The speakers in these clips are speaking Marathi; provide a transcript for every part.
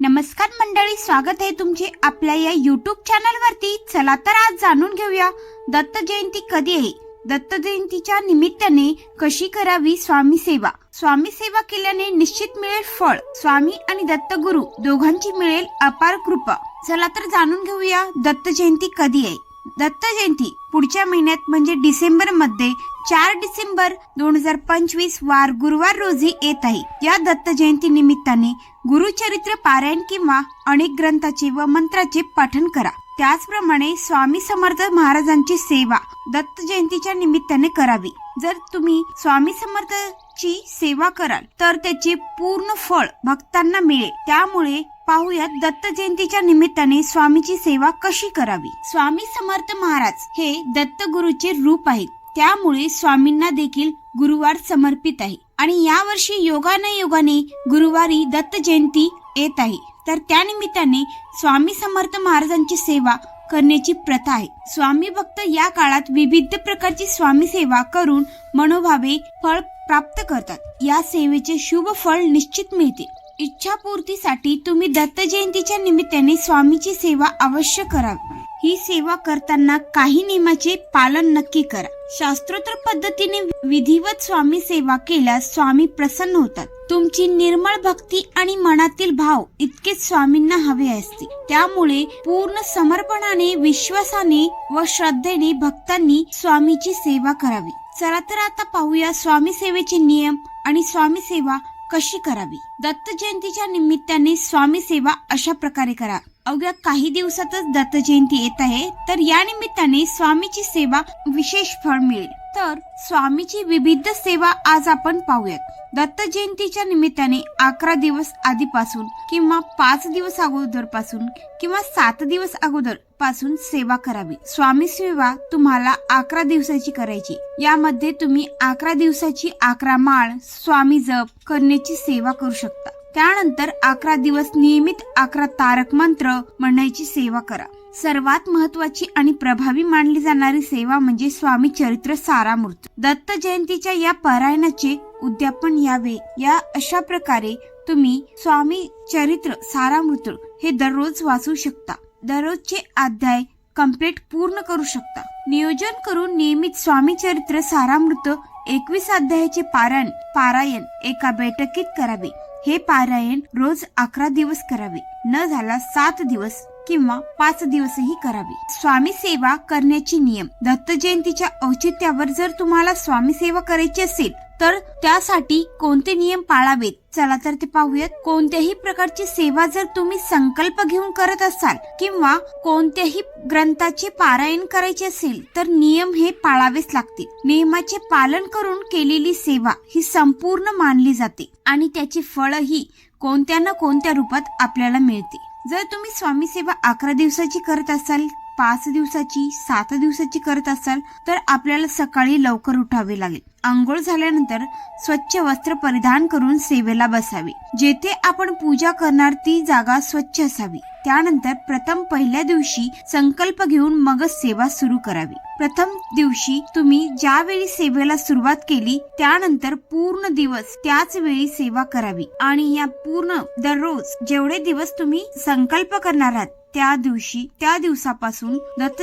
नमस्कार मंडळी स्वागत आहे तुमचे आपल्या या युट्यूब चॅनल वरती चला तर आज जाणून घेऊया दत्त जयंती कधी आहे? दत्त जयंतीच्या निमित्ताने कशी करावी स्वामी सेवा? स्वामी सेवा केल्याने निश्चित मिळेल फळ स्वामी आणि दत्त गुरु दोघांची मिळेल अपार कृपा. चला तर जाणून घेऊया दत्त जयंती कधी आहे? दत्त जयंती पुढच्या महिन्यात म्हणजे डिसेंबरमध्ये चार डिसेंबर दोन हजार पंचवीस वार गुरुवार रोजी येत आहे. या दत्त जयंती निमित्ताने गुरुचरित्र पारायण किंवा अनेक ग्रंथाचे व मंत्राचे पठन करा. त्याचप्रमाणे स्वामी समर्थ महाराजांची सेवा दत्त जयंतीच्या निमित्ताने करावी. जर तुम्ही स्वामी समर्थची सेवा कराल तर त्याचे पूर्ण फळ भक्तांना मिळेल. त्यामुळे पाहूयात दत्त जयंतीच्या निमित्ताने स्वामीची सेवा कशी करावी. स्वामी समर्थ महाराज हे दत्त गुरुचे रूप आहेत. त्यामुळे स्वामींना देखील गुरुवार समर्पित आहे. आणि यावर्षी योगाने योगाने गुरुवारी दत्त जयंती येत आहे. तर त्यानिमित्ताने स्वामी समर्थ महाराजांची सेवा करण्याची प्रथा आहे. स्वामी भक्त या काळात विविध प्रकारची स्वामी सेवा करून मनोभावे फळ प्राप्त करतात. या सेवेचे शुभ फळ निश्चित मिळते. इच्छापूर्तीसाठी तुम्ही दत्त जयंतीच्या निमित्ताने स्वामीची सेवा अवश्य करावी ही सेवा करताना काही नियमाचे पालन नक्की करा. शास्त्रोत्तर पद्धतीने विधिवत स्वामी सेवा केल्यास स्वामी प्रसन्न होतात. तुमची निर्मळ भक्ती आणि मनातील भाव इतकेच स्वामींना हवे असते. त्यामुळे पूर्ण समर्पणाने विश्वासाने व श्रद्धेने भक्तांनी स्वामीची सेवा करावी. चला तर आता पाहूया स्वामी सेवेचे नियम आणि स्वामी सेवा कशी करावी? दत्त जयंतीच्या निमित्ताने स्वामी सेवा अशा प्रकारे करा. अवघ्या काही दिवसातच दत्त जयंती येत आहे तर या निमित्ताने स्वामीची सेवा विशेष फळ मिळेल. तर स्वामीची विविध सेवा आज आपण पाहूयात. दत्त जयंतीच्या निमित्ताने अकरा दिवस आधीपासून किंवा पाच दिवस अगोदरपासून किंवा सात दिवस अगोदरपासून सेवा करावी. स्वामी सेवा तुम्हाला अकरा दिवसाची करायची. यामध्ये तुम्ही अकरा दिवसाची अकरा माळ स्वामी जप करण्याची सेवा करू शकता. त्यानंतर अकरा दिवस नियमित अकरा तारक मंत्र म्हणायची सेवा करा. सर्वात महत्वाची आणि प्रभावी मानली जाणारी सेवा म्हणजे स्वामी चरित्र सारामूर्त. दत्त जयंतीच्या या पारायणाचे उद्यापन यावे या अशा प्रकारे तुम्ही स्वामी चरित्र सारामृत हे दररोज वाचू शकता. दररोजचे अध्याय कंप्लीट पूर्ण करू शकता. नियोजन करून नियमित स्वामी चरित्र सारामृत एकवीस अध्यायाचे पारायण पारायण एका बैठकीत करावे. हे पारायण रोज अकरा दिवस करावे. न झाला सात दिवस. किंवा पाच दिवसही करावे. स्वामी सेवा करण्याचे नियम. दत्त जयंतीच्या औचित्यावर जर तुम्हाला स्वामी सेवा करायची असेल तर त्यासाठी कोणते नियम पाळावेत? चला तर ते पाहूयात. कोणत्याही प्रकारची सेवा जर तुम्ही संकल्प घेऊन करत असाल किंवा कोणत्याही ग्रंथाचे पारायण करायचे असेल तर नियम हे पाळावेच लागतील. नियमाचे पालन करून केलेली सेवा ही संपूर्ण मानली जाते आणि त्याची फळही कोणत्या ना कोणत्या रूपात आपल्याला मिळते. जर तुम्ही स्वामी सेवा अकरा दिवसाची करत असाल पाच दिवसाची सात दिवसाची करत असाल तर आपल्याला सकाळी लवकर उठावे लागेल. आंघोळ झाल्यानंतर स्वच्छ वस्त्र परिधान करून सेवेला बसावे. जेथे आपण पूजा करणार ती जागा स्वच्छ असावी. त्यानंतर प्रथम पहिल्या दिवशी संकल्प घेऊन मगच सेवा सुरू करावी. प्रथम दिवशी तुम्ही ज्यावेळी सेवेला सुरुवात केली त्यानंतर पूर्ण दिवस त्याच वेळी सेवा करावी. आणि या पूर्ण दररोज जेवढे दिवस तुम्ही संकल्प करणार आहात त्या दिवशी त्या दिवसापासून दत्त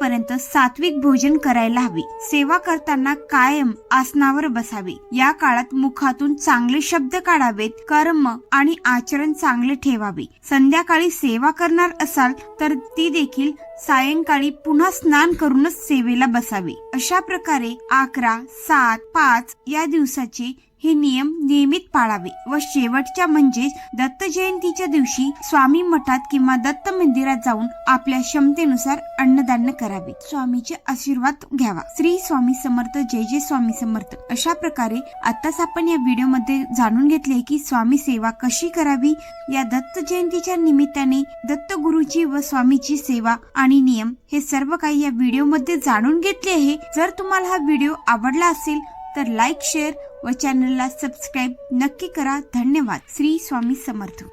पर्यंत सात्विक भोजन करायला हवे. सेवा करताना कायम आसनावर बसावे. या काळात मुखातून चांगले शब्द काढावेत कर्म आणि आचरण चांगले ठेवावे. संध्याकाळी सेवा करणार असाल तर ती देखील सायंकाळी पुन्हा स्नान करूनच सेवेला बसावे. अशा प्रकारे अकरा सात पाच या दिवसाचे हे नियम नियमित पाळावे व शेवटच्या म्हणजेच दत्त जयंतीच्या दिवशी स्वामी मठात किंवा दत्त मंदिरात जाऊन आपल्या क्षमतेनुसार अन्नदान करावे. स्वामीचे आशीर्वाद घ्यावा. श्री स्वामी समर्थ जय जय स्वामी समर्थ. अशा प्रकारे आताच आपण या व्हिडिओमध्ये जाणून घेतले की स्वामी सेवा कशी करावी? या दत्त जयंतीच्या निमित्ताने दत्त गुरुची व स्वामीची सेवा आणि नियम हे सर्व काही या व्हिडिओमध्ये जाणून घेतले आहे. जर तुम्हाला हा व्हिडिओ आवडला असेल तर लाईक शेअर व चॅनलला सबस्क्राईब नक्की करा. धन्यवाद. श्री स्वामी समर्थ.